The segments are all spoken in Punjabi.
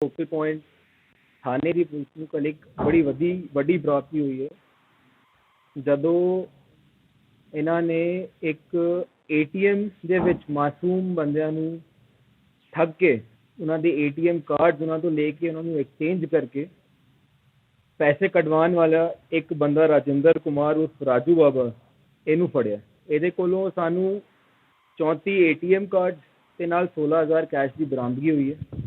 ਫੋਕਲ ਪੁਆਇੰਟ ਥਾਣੇ ਦੀ ਪੁਲਿਸ ਨੂੰ ਕੱਲ੍ਹ ਇੱਕ ਬੜੀ ਵੱਡੀ ਵੱਡੀ ਪ੍ਰਾਪਤੀ ਹੋਈ ਹੈ। ਜਦੋਂ ਇਹਨਾਂ ਨੇ ਇੱਕ ਏ ਟੀ ਏਟੀਐਮ ਦੇ ਵਿੱਚ ਮਾਸੂਮ ਬੰਦਿਆਂ ਨੂੰ ਠੱਗ ਕੇ ਉਹਨਾਂ ਦੇ ਏ ਟੀ ਏਟੀਐਮ ਕਾਰਡਸ ਉਹਨਾਂ ਤੋਂ ਲੈ ਕੇ ਉਹਨਾਂ ਨੂੰ ਐਕਸਚੇਂਜ ਕਰਕੇ ਪੈਸੇ ਕਢਵਾਉਣ ਵਾਲਾ ਇੱਕ ਬੰਦਾ ਰਾਜਿੰਦਰ ਕੁਮਾਰ ਉਰਫ ਰਾਜੂ ਬਾਬਾ ਇਹਨੂੰ ਫੜਿਆ। ਇਹਦੇ ਕੋਲੋਂ ਸਾਨੂੰ 34 ਏਟੀਐਮ ਕਾਰਡ ਤੇ ਨਾਲ 16000 ਕੈਸ਼ ਦੀ ਬਰਾਮਦਗੀ ਹੋਈ ਹੈ।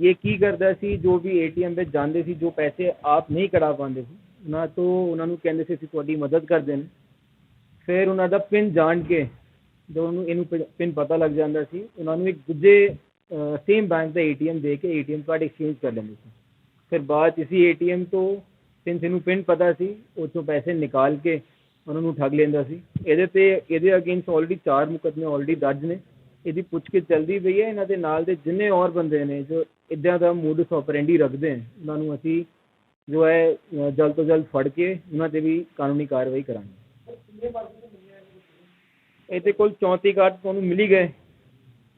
ਇਹ ਕੀ ਕਰਦਾ ਸੀ, ਜੋ ਵੀ ਏਟੀਐਮ ਵਿੱਚ ਜਾਂਦੇ ਸੀ, ਜੋ ਪੈਸੇ ਆਪ ਨਹੀਂ ਕਢਾ ਪਾਉਂਦੇ ਸੀ, ਉਹਨਾਂ ਤੋਂ ਉਹਨਾਂ ਨੂੰ ਕਹਿੰਦੇ ਸੀ, ਅਸੀਂ ਤੁਹਾਡੀ ਮਦਦ ਕਰਦੇ ਨੇ। ਫਿਰ ਉਹਨਾਂ ਦਾ ਪਿੰਨ ਜਾਣ ਕੇ ਜਦੋਂ ਉਹਨੂੰ ਇਹਨੂੰ ਪਿਨ ਪਤਾ ਲੱਗ ਜਾਂਦਾ ਸੀ, ਉਹਨਾਂ ਨੂੰ ਇੱਕ ਦੂਜੇ ਸੇਮ ਬੈਂਕ ਦਾ ਏਟੀਐਮ ਦੇ ਕੇ ਏਟੀਐਮ ਕਾਰਡ ਐਕਸਚੇਂਜ ਕਰ ਲੈਂਦੇ ਸੀ। ਫਿਰ ਬਾਅਦ 'ਚ ਇਸੀ ਏਟੀਐਮ ਤੋਂ ਸਿੰਸ ਇਹਨੂੰ ਪਿੰਨ ਪਤਾ ਸੀ, ਉਹ 'ਚੋਂ ਪੈਸੇ ਨਿਕਾਲ ਕੇ ਉਹਨਾਂ ਨੂੰ ਠੱਗ ਲੈਂਦਾ ਸੀ। ਇਹਦੇ ਤੇ, ਇਹਦੇ ਅਗੇਂਸਟ ਆਲਰੇਡੀ ਚਾਰ ਮੁਕੱਦਮੇ ਆਲਰੇਡੀ ਦਰਜ ਨੇ। ਇਹਦੀ ਪੁੱਛਗਿੱਛ ਚੱਲਦੀ ਪਈ ਹੈ, ਇਹਨਾਂ ਦੇ ਨਾਲ ਦੇ ਜਿੰਨੇ ਹੋਰ ਬੰਦੇ ਨੇ, ਜੋ ਇੱਦਾਂ ਦਾ ਮੋਡਸ ਆਪਰੈਂਡੀ ਰੱਖਦੇ ਨੇ, ਉਹਨਾਂ ਨੂੰ ਅਸੀਂ ਜੋ ਹੈ ਜਲਦ ਤੋਂ ਜਲਦ ਫੜ ਕੇ ਉਹਨਾਂ ਤੇ ਵੀ ਕਾਨੂੰਨੀ ਕਾਰਵਾਈ ਕਰਾਂਗੇ। ਇਹਦੇ ਕੋਲ 34 ਕਾਰਡ ਤੁਹਾਨੂੰ ਮਿਲ ਹੀ ਗਏ,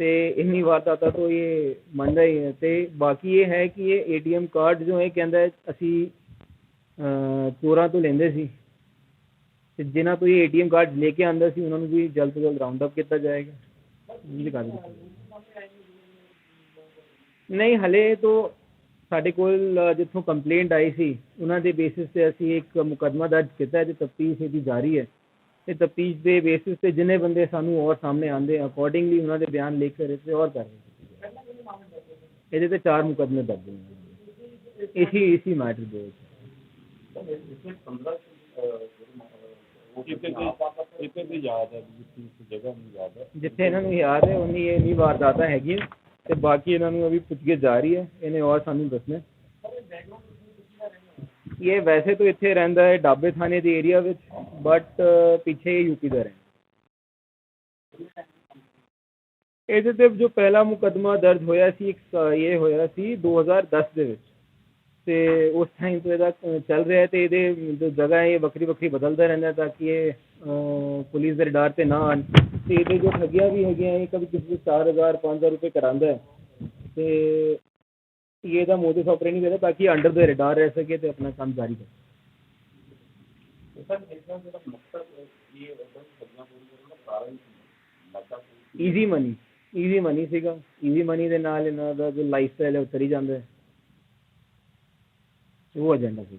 ਤੇ ਇੰਨੀ ਵਾਰਦਾਤਾਂ ਤੋਂ ਇਹ ਮੰਨਦਾ ਹੀ ਹੈ। ਤੇ ਬਾਕੀ ਇਹ ਹੈ ਕਿ ਇਹ ਏਟੀਐਮ ਕਾਰਡ ਜੋ ਇਹ ਕਹਿੰਦਾ ਅਸੀਂ ਚੋਰਾਂ ਤੋਂ ਲੈਂਦੇ ਸੀ। ਤੇ ਜਿਨ੍ਹਾਂ ਤੋਂ ਇਹ ਏਟੀਐਮ ਕਾਰਡ ਲੈ ਕੇ ਆਉਂਦਾ ਸੀ, ਉਹਨਾਂ ਨੂੰ ਵੀ ਜਲਦ ਤੋਂ ਜਲਦ ਰਾਉਂਡ ਅਪ ਕੀਤਾ ਜਾਏਗਾ। ਨਹੀਂ, ਹਲੇ ਤੋਂ ਸਾਡੇ ਕੋਲ ਜਿੱਥੋਂ ਕੰਪਲੇਂਟ ਆਈ ਸੀ, ਉਹਨਾਂ ਦੇ ਬੇਸਿਸ ਤੇ ਅਸੀਂ ਇੱਕ ਮੁਕੱਦਮਾ ਦਰਜ ਕੀਤਾ ਤੇ ਤਫਤੀਸ਼ ਇਹਦੀ ਜਾਰੀ ਹੈ। ਤੇ ਤਫਤੀਸ਼ ਦੇ ਬੇਸਿਸ ਤੇ ਜਿੰਨੇ ਬੰਦੇ ਸਾਨੂੰ ਹੋਰ ਸਾਹਮਣੇ ਆਉਂਦੇ ਅਕੋਰਡਿੰਗਲੀ ਉਹਨਾਂ ਦੇ ਬਿਆਨ ਲਿਖ ਕਰ ਤੇ ਹੋਰ ਕਰ ਇਹਦੇ ਤੇ ਚਾਰ ਮੁਕੱਦਮੇ ਦਰਜ ਨੇ। ਇਸੀ ਇਸੀ ਮੈਟਰ ਦੇ ਵਿੱਚ। ਕਿਤੇ ਦੀ ਯਾਦ ਹੈ ਜਿਸ ਜਗ੍ਹਾ ਨੂੰ ਯਾਦ ਹੈ। ਜਿੱਥੇ ਇਹਨਾਂ ਨੂੰ ਯਾਦ ਹੈ, ਉਨੀ ਇਹ ਨਹੀਂ ਵਾਰਦਾਤਾਂ ਹੈਗੀਆਂ, ਤੇ ਬਾਕੀ ਇਹਨਾਂ ਨੂੰ ਅਭੀ ਪੁੱਛਗਿੱਛ ਜਾਰੀ ਹੈ, ਇਹਨੇ ਹੋਰ ਸਾਨੂੰ ਦੱਸਣਾ ਇਹ ਵੈਸੇ ਤਾਂ ਇੱਥੇ ਰਹਿੰਦਾ ਹੈ, ਡਾਬੇ ਥਾਣੇ ਦੇ ਏਰੀਆ ਵਿੱਚ ਬਟ ਪਿੱਛੇ ਯੂਪੀ ਦਾ ਰਹਿੰਦਾ ਇਹਦੇ ਤੇ ਜੋ ਪਹਿਲਾ ਮੁਕਦਮਾ ਦਰਜ ਹੋਇਆ ਸੀ, ਇੱਕ ਸ- ਇਹ ਹੋਇਆ ਸੀ 2010 ਦੇ ਵਿੱਚ। ਤੇ ਉਸ ਟਾਈਮ ਤੋਂ ਇਹਦਾ ਚੱਲ ਰਿਹਾ ਹੈ ਤੇ ਇਹਦੇ ਜੋ ਜਗ੍ਹਾ ਹੈ ਇਹ ਵੱਖਰੀ ਵੱਖਰੀ ਬਦਲਦਾ ਰਹਿੰਦਾ ਹੈ ਤਾਂ ਕਿ ਇਹ ਪੁਲਿਸ ਦੇ ਰਡਾਰ ਤੇ ਨਾ ਆਉਣ ਤੇ ਇਹਦੇ ਜੋ ਠੱਗੀਆਂ ਵੀ ਹੈਗੀਆਂ ਇਹ ਕभी ਕਿਸੇ ਤੋਂ 4000 5000 ਰੁਪਏ ਕਰਾਉਂਦਾ ਹੈ। ਤੇ ਇਹ ਇਹਦਾ ਮੋਡਸ ਆਪਰੇਂਡੀ ਕਰਦਾ ਤਾਂ ਕਿ ਅੰਡਰ ਦੇ ਰਡਾਰ ਰਹਿ ਸਕੇ ਤੇ ਆਪਣਾ ਕੰਮ ਜਾਰੀ ਲੱਗਾ ਈਜ਼ੀ ਮਨੀ ਈਜ਼ੀ ਮਨੀ ਸੀਗਾ। ਈਜ਼ੀ ਮਨੀ ਦੇ ਨਾਲ ਇਹਨਾਂ ਦਾ ਜੋ ਲਾਈਫ ਸਟਾਈਲ ਹੈ ਉਹ ਤਰੀ ਜਾਂਦਾ ਹੈ ਉਹ ਏਜੰਡਾ ਸੀ